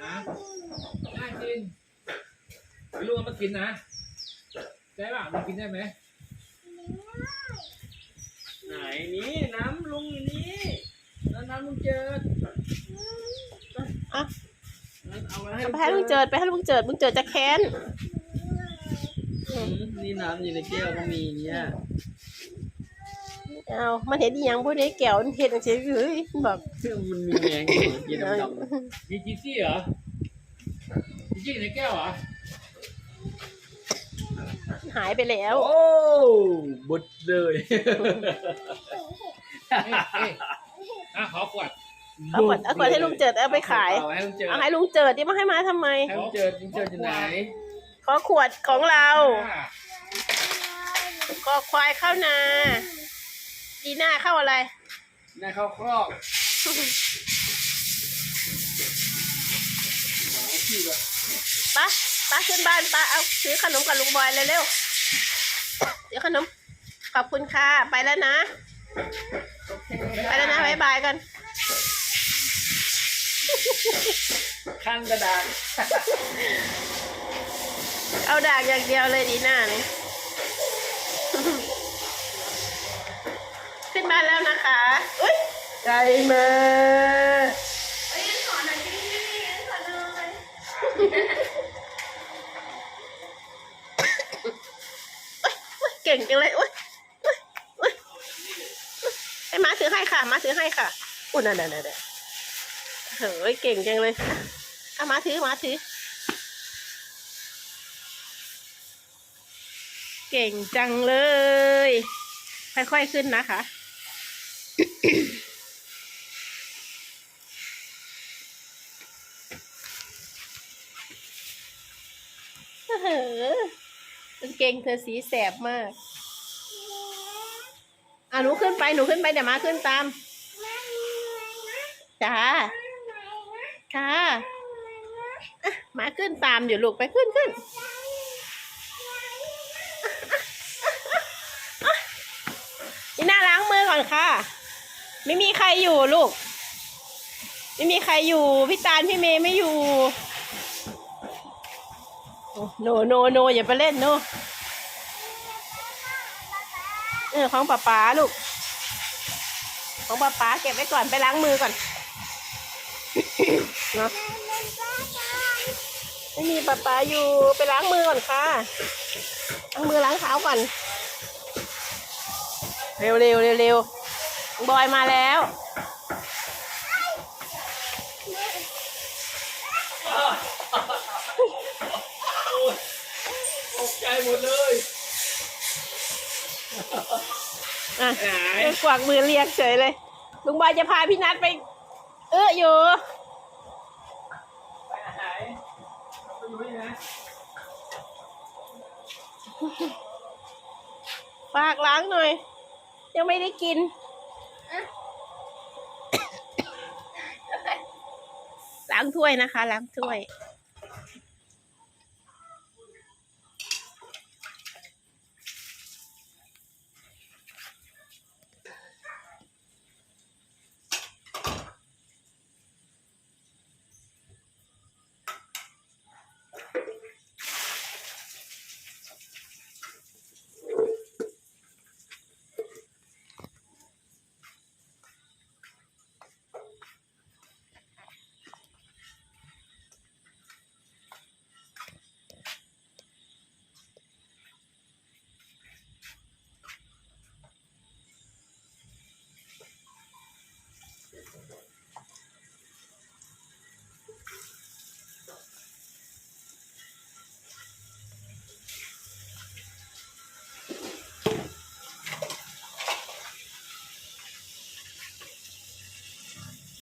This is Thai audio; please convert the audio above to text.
นะน่ากินไปลูกเอามากินนะได้ป่ะมันกินได้ไหมไหนนี่น้ำลุงอยู่นี่แล้วน้ำลุงเจิดอะเอาไว้เอาไปให้ลุงเจิดไปให้ลุงเจิดลุงเจิดจะแค้น อืมนี่น้ำอยู่ในแก้วก็มีเนี่ย เอามันเห็นอีหยังบ่ได้แก้วมันเห็นเฉยๆเฮ้ยแบบมันมีแมงอยู่กินดำมีจีจี้เหรอจีจี้อยู่ในแก้วเหรอหายไปแล้วๆโอ้บดเลยเอ้ยเอ้ยอะขอขวดเอาขวดเอาขวดให้ลุงเจิดเอาไปขาย เอาให้ลุงเจิดเอาให้ลุงเจิดที่มาให้มาทำไม ให้ลุงเจิดลุงเจิดอยู่ไหนขอขวดของเรา อะก็ควายเข้านา ดีหน้าเข้าอะไรนายเข้าครอกหมาขี้แบบปะปะขึ้นบ้านปะเอาซื้อขนมกับลุงบอยเลยเร็วๆเดี๋ยวขนม ขอบคุณค่ะ ไปแล้วนะ ไปแล้วนะบายบายกันขั้นกระดาน เอาดากอย่างเดียวเลยดีหน้านี่ขึ้ นบ้านแล้วนะคะอุ้ยใจมาเอ้ยขอหน่อยดิขอหน่อยเก่งจังเลยอุ้ยอุ้ยอุ้ยให้มาถือให้ค่ะ มาถือให้ค่ะ อุ้ยนั่นนั่นนั่นเฮ้ยเก่งจังเลยอะเอามาถือมาถือ เก่งจังเลย ค่อยๆขึ้นนะคะ เออกางเกงเธอสีแสบมากอะหนูขึ้นไปหนูขึ้นไปเดี๋ยวมาขึ้นตามจ้าค่ะอะมาขึ้นตามเดี๋ยวลูกไปขึ้นขึ้นนี่น่าล้างมือก่อนค่ะ ไม่มีใครอยู่ลูก ไม่มีใครอยู่ พี่ตาลพี่เมย์ไม่อยู่โนโนโนอย่าไปเล่นโนเออของป๊าป๊าลูก ของป๊าป๊าเก็บไว้ก่อนไปล้างมือก่อนเนาะไม่มีป๊าป๊าอยู่ไปล้างมือก่อนค่ะล้างมือล้างเท้าก่อน เร็วเร็วเร็วเร็ว บอยมาแล้วตกใจหมดเลยอะไหนเรียกกวักมือเรียกเฉยเลย ลุงบอยจะพาพี่นัทไป เอออยู่ไปไหนไปอยู่ที่ไหนฝากล้างหน่อย ยังไม่ได้กิน ล้างถ้วยนะคะ ล้างถ้วย